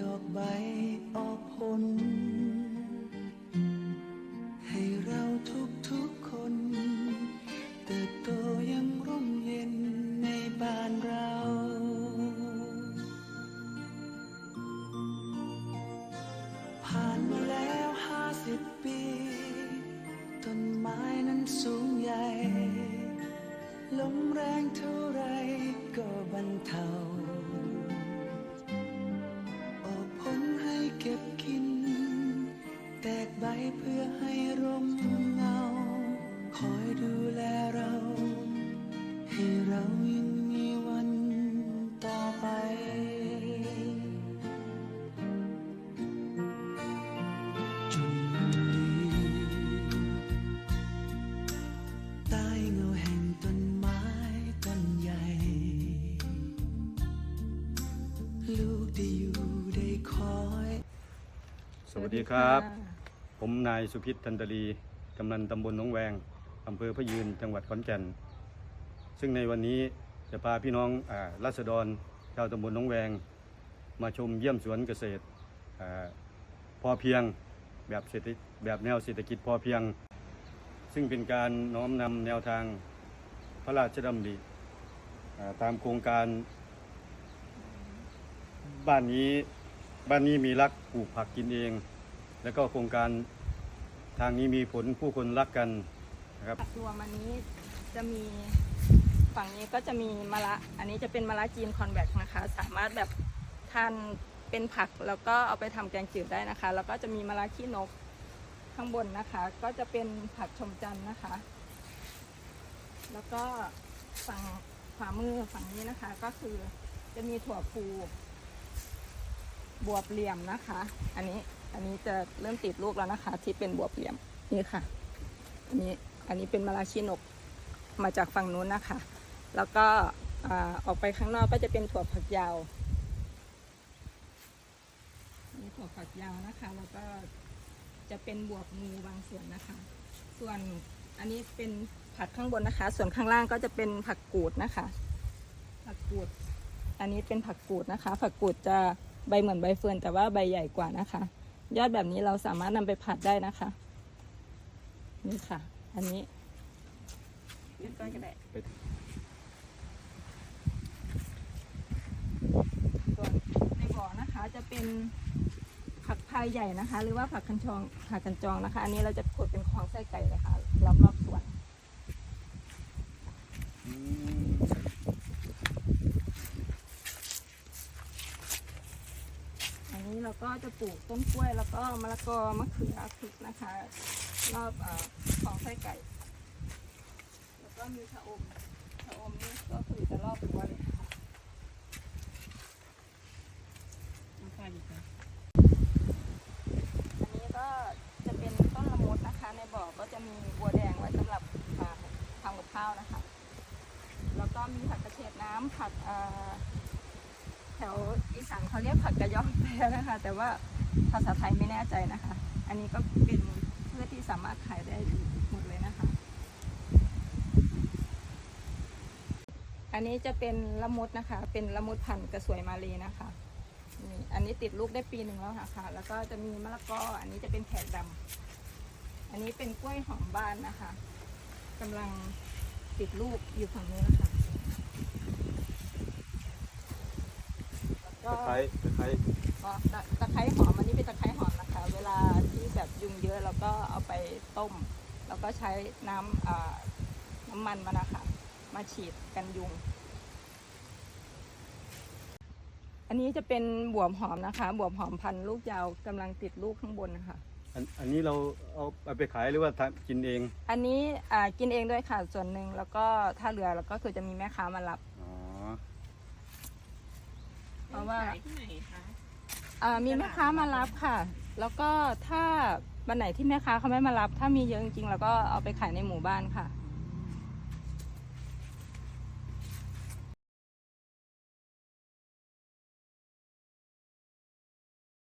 ดอกใบออกผล ให้เราทุกทุกๆคน เติบโตยังร่มเย็นในบ้านเรา ผ่านมาแล้วห้าสิบปี ต้นไม้นั้นสูงใหญ่ ลมแรงเท่าไรก็บรร สวัสดีครับ ผมนายสุพิษทันตรีกำนันตำบลหนองแวงอำเภอพะยืนจังหวัดขอนแก่น ซึ่งในวันนี้จะพาพี่น้องอรัษฎรชาวตำบลหนองแวง มาชมเยี่ยมสวนเกษตรอพอเพียงแบบเศรษฐแบบแนวเศรษฐกิจพอเพียง ซึ่งเป็นการน้อมนำแนวทางพระราชดำริตามโครงการบ้านนี้ บ้านนี้มีรักปลูกผักกินเอง แล้วก็โครงการทางนี้มีผลผู้คนรักกันนะครับรวมอันนี้จะมีฝั่งนี้ก็จะมีมะระอันนี้จะเป็นมะระจีนคอนแวคนะคะ สามารถแบบทานเป็นผักแล้วก็เอาไปทำแกงจืดได้นะคะ แล้วก็จะมีมะระขี้นกข้างบนนะคะ ก็จะเป็นผักชมจันทร์นะคะ แล้วก็ฝั่งขวามือฝั่งนี้นะคะก็คือจะมีถั่วพู บวบเหลี่ยมนะคะ อันนี้อันนี้จะเริ่มติดลูกแล้วนะคะ ที่เป็นบวบเหลี่ยมนี่ค่ะ อันนี้อันนี้เป็นมะระชีนกมาจากฝั่งนู้นนะคะ แล้วก็ออกไปข้างนอกก็จะเป็นถั่วฝักยาวนี่ถั่วฝักยาวนะคะ แล้วก็จะเป็นบวบงูบางส่วนนะคะ ส่วนอันนี้เป็นผักข้างบนนะคะ ส่วนข้างล่างก็จะเป็นผักกูดนะคะ ผักกูด อันนี้เป็นผักกูดนะคะ ผักกูดจะ ใบเหมือนใบเฟิร์นแต่ว่าใบใหญ่กว่านะคะ ยอดแบบนี้เราสามารถนำไปผัดได้นะคะ นี่ค่ะ อันนี้เล่นก้อนก็ได้ส่วนในบ่อนะคะจะเป็นผักพายใหญ่นะคะ หรือว่าผักคันจองผักกันจองนะคะ อันนี้เราจะขุดเป็นคลองไส้ไก่เลยค่ะรอบรอบๆสวน อั นี้เราก็จะปลูกต้นกล้วย แล้วก็มะละกอมะเขือพริกนะคะ รอบอของไส้ไก่ แล้วก็มีชะอมชะอมนี่ก็คือจะรอบรั้วเลยค่ะอันนี้ก็จะเป็นต้นละมุดนะคะ ในบ่อก็จะมีบัวแดงไว้สำหรับทำกับข้าวนะคะ แล้วก็มีผักกระเฉดน้ำผักอ่อแถวอีสานเขาเรียกผักกระยอแปรนะคะ แต่ว่าภาษาไทยไม่แน่ใจนะคะ อันนี้ก็เป็นพืชที่สามารถขายได้หมดเลยนะคะ อันนี้จะเป็นละมุดนะคะ เป็นละมุดพันธุ์กระสวยมาลีนะคะนี่อันนี้ติดลูกได้ปีหนึ่งแล้วค่ะ แล้วก็จะมีมะละกอ อันนี้จะเป็นแขกดำอันนี้เป็นกล้วยหอมบ้านนะคะกำลังติดลูกอยู่ฝั่งนู้นะคะแล้ว ตะก็ไคร้ตะไคร้ก็ตะตะไคร้หอมอันนี้เป็นตะไคร้หอมนะคะ เวลาที่แบบยุงเยอะเราก็เอาไปต้ม แล้วก็ใช้น้ำอ่าน้ำมันมันนะคะมาฉีดกันยุง อันนี้จะเป็นบวบหอมนะคะ บวบหอมพันธุ์ลูกยาวกำลังติดลูกข้างบนนะคะ อันอันนี้เราเอาเอาไปขายหรือว่าทำกินเอง อันนี้อ่ากินเองด้วยค่ะส่วนหนึ่งแล้วก็ถ้าเหลือเราก็คือจะมีแม่ค้ามารับอ๋อเพ ราะว่าขยที่ไหนคะอ่ามีแม่ค้ามารับค่ะ แล้วก็ถ้าวันไหนที่แม่ค้าเขาไม่มารับ ถ้ามีเยอะจริงๆเราก็เอาไปขายในหมู่บ้านค่ะ